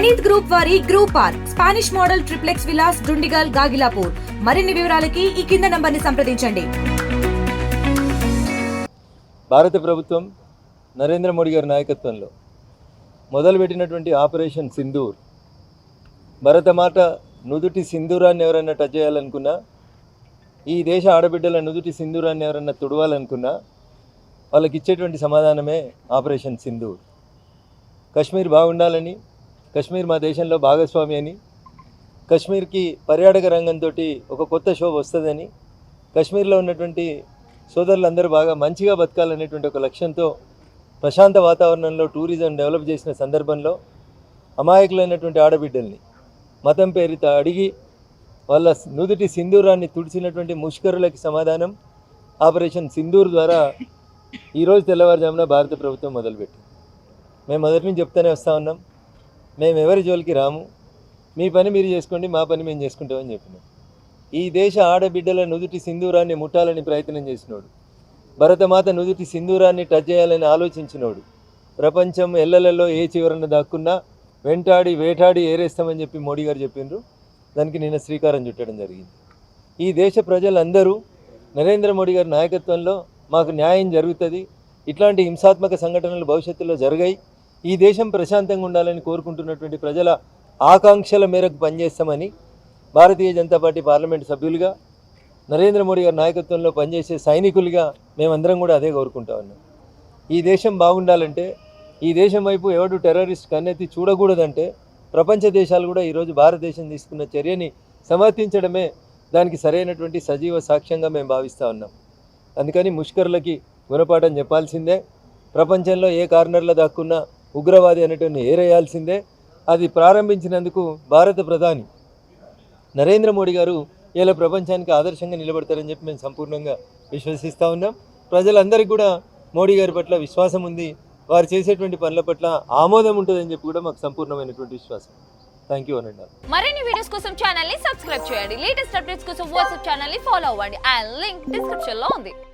Praneeth group వారి group R Spanish model triplex villas Dundigal Gagillapur. మరిన్ని వివరాలకి ఈ కింద నంబర్ని సంప్రదించండి. భారత ప్రభుత్వం నరేంద్ర మోడీ గారి నాయకత్వంలో మొదలుపెట్టినటువంటి ఆపరేషన్ సింధూర్. భరతమాత నుదుటి సింధూరాన్ని ఎవరైనా టచ్ చేయాలనుకున్నా ఈ దేశ ఆడబిడ్డల నుదుటి సింధూరాన్ని ఎవరైనా తుడవాలనుకున్నా వాళ్ళకి ఇచ్చేటువంటి సమాధానమే ఆపరేషన్ సింధూర్. కశ్మీర్ బాగుండాలని కశ్మీర్ మా దేశంలో భాగస్వామి అని కశ్మీర్కి పర్యాటక రంగంతో ఒక కొత్త శోభ వస్తుందని కశ్మీర్లో ఉన్నటువంటి సోదరులందరూ బాగా మంచిగా బతకాలనేటువంటి ఒక లక్ష్యంతో ప్రశాంత వాతావరణంలో టూరిజం డెవలప్ చేసిన సందర్భంలో అమాయకులైనటువంటి ఆడబిడ్డల్ని మతం పేరిత అడిగి వాళ్ళ నుదుటి సింధూరాన్ని తుడిచినటువంటి ముష్కరులకి సమాధానం ఆపరేషన్ సింధూర్ ద్వారా ఈరోజు తెల్లవారుజామున భారత ప్రభుత్వం మొదలుపెట్టింది. మేము మొదటి నుంచి చెప్తూనే వస్తూ ఉన్నాం. మేము ఎవరి జోలికి రాము? మీ పని మీరు చేసుకోండి మా పని మేము చేసుకుంటామని చెప్పినాం ఈ దేశ ఆడబిడ్డల నుదుటి సింధూరాన్ని ముట్టాలని ప్రయత్నం చేసినోడు. భరతమాత నుదుటి సింధూరాన్ని టచ్ చేయాలని ఆలోచించినోడు. ప్రపంచం ఎల్లలలో ఏ చివరన దాక్కున్నా వెంటాడి వేటాడి ఏరేస్తామని చెప్పి మోడీ గారు చెప్పిండ్రు. దానికి నిన్న శ్రీకారం చుట్టడం జరిగింది. ఈ దేశ ప్రజలందరూ నరేంద్ర మోడీ గారి నాయకత్వంలో మాకు న్యాయం జరుగుతుంది. ఇట్లాంటి హింసాత్మక సంఘటనలు భవిష్యత్తులో జరిగాయి ఈ దేశం ప్రశాంతంగా ఉండాలని కోరుకుంటున్నటువంటి ప్రజల ఆకాంక్షల మేరకు పనిచేస్తామని భారతీయ జనతా పార్టీ పార్లమెంట్ సభ్యులుగా నరేంద్ర మోడీ గారి నాయకత్వంలో పనిచేసే సైనికులుగా మేమందరం కూడా అదే కోరుకుంటా ఉన్నాం. ఈ దేశం బాగుండాలంటే ఈ దేశం వైపు ఎవడు టెర్రరిస్ట్ కన్నెత్తి చూడకూడదంటే ప్రపంచ దేశాలు కూడా ఈరోజు భారతదేశం తీసుకున్న చర్యని సమర్థించడమే దానికి సరైనటువంటి సజీవ సాక్ష్యంగా మేము భావిస్తూ ఉన్నాం. అందుకని ముష్కరులకి గుణపాఠం చెప్పాల్సిందే. ప్రపంచంలో ఏ కార్నర్లో దాక్కున్నా ఉగ్రవాది అనేటువంటి ఏరేయాల్సిందే. అది ప్రారంభించినందుకు భారత ప్రధాని నరేంద్ర మోడీ గారు ఇలా ప్రపంచానికి ఆదర్శంగా నిలబడతారని చెప్పి మేము సంపూర్ణంగా విశ్వసిస్తూ ఉన్నాం. ప్రజలందరికీ కూడా మోడీ గారి పట్ల విశ్వాసం ఉంది. వారు చేసేటువంటి పనుల పట్ల ఆమోదం ఉంటుందని చెప్పి కూడా మాకు సంపూర్ణమైనటువంటి విశ్వాసం. థ్యాంక్ యూ అనండి. మరిన్ని వీడియోస్ కోసం ఛానల్ని సబ్స్క్రైబ్ చేయండి. లేటెస్ట్ అప్డేట్స్ కోసం వాట్సాప్ ఛానల్ని ఫాలో అవ్వండి. అండ్ లింక్ డిస్క్రిప్షన్లో ఉంది.